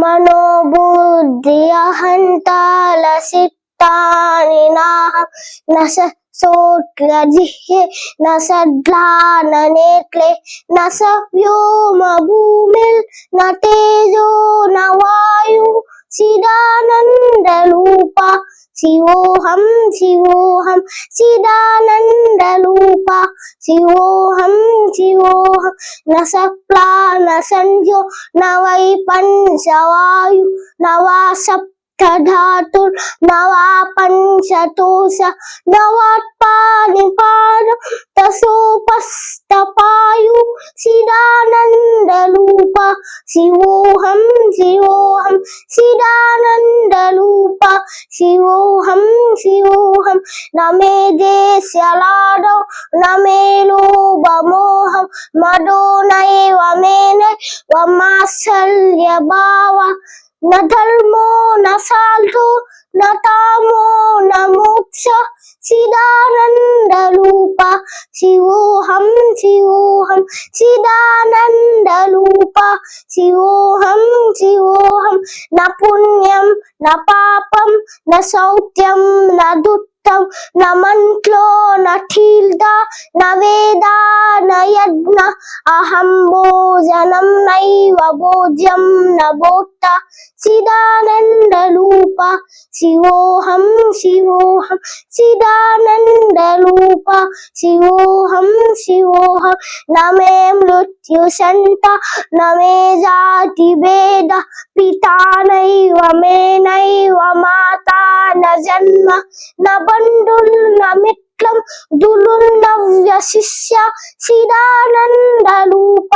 मनोबुद्धियहन्तालसित्तानि न स न स व्योम भूमि व्योमभूमिर्न तेजो न वा చిదానందరూప శివోహం శివోహం చిదానందరూప శివోహం శివోహం న సప్లాన సంజో న వై పంచవాయు నవా సప్తధాతుర్ నవా పంచతోష నవాత్పాని పాద తసోపస్తపా వాయు చిదానందరూప. శివోహం శివోహం చిదానందరూప. శివోహం శివోహం నమే దేశ్యలాడో నమే లోభమోహం. మదో నైవ మేన వమాత్సల్య భావ. న ధర్మో న సాధు న తామో న మోక్ష చిదానంద రూప శివోహం శివోహం చిదానంద రూప శివోహం శివోహం న పుణ్యం న పాపం న సౌత్యం న దుత్తం న మంట్లో న ఠీల్ద న వేద న యజ్ఞ అహం భోజనం నైవ భోజ్యం న భోక్త చిదానంద రూప శివోహం శివోహం చిదానంద రూప శివోహం శివోహం నమే మృత్యు సంత నమే జాతి భేద పితా నైవ మే నైవ మాతా న జన్మ న బంధుల్ నమే దులున్నవ్య శిష్య చిదానంద రూప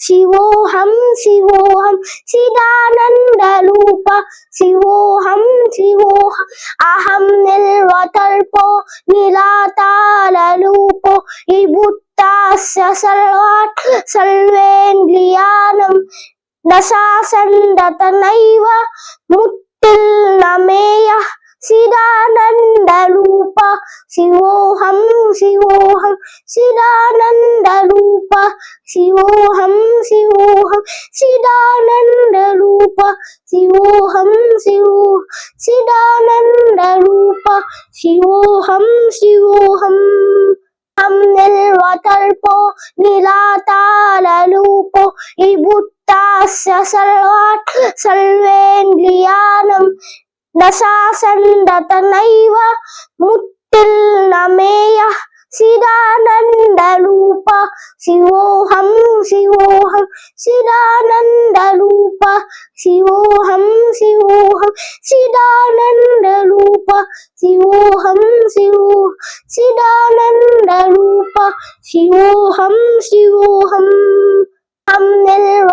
శివోహం శివోహం చిదానంద రూప శివోహం శివోహం అహం నిర్వతల్పో నిరాతార రూపో విభుత్తాస్య సర్వాట్ శివోహం శివోహం చిదానంద రూప శివోహం శివోహం చిదానంద రూప శివోహం శివో చిదానంద రూప శివోహం శివోహం. హం నిల్వతల్పో నిరాతార రూపో సర్వాట్ సర్వేంద్రియానం నశాసందత నైవ శివోహం శివోహం శిరానందరూప. శివోహం శివోహం శిరానందరూప. శివోహం శివో చిదానంద శివోహం శివోహం. హం నిల్వ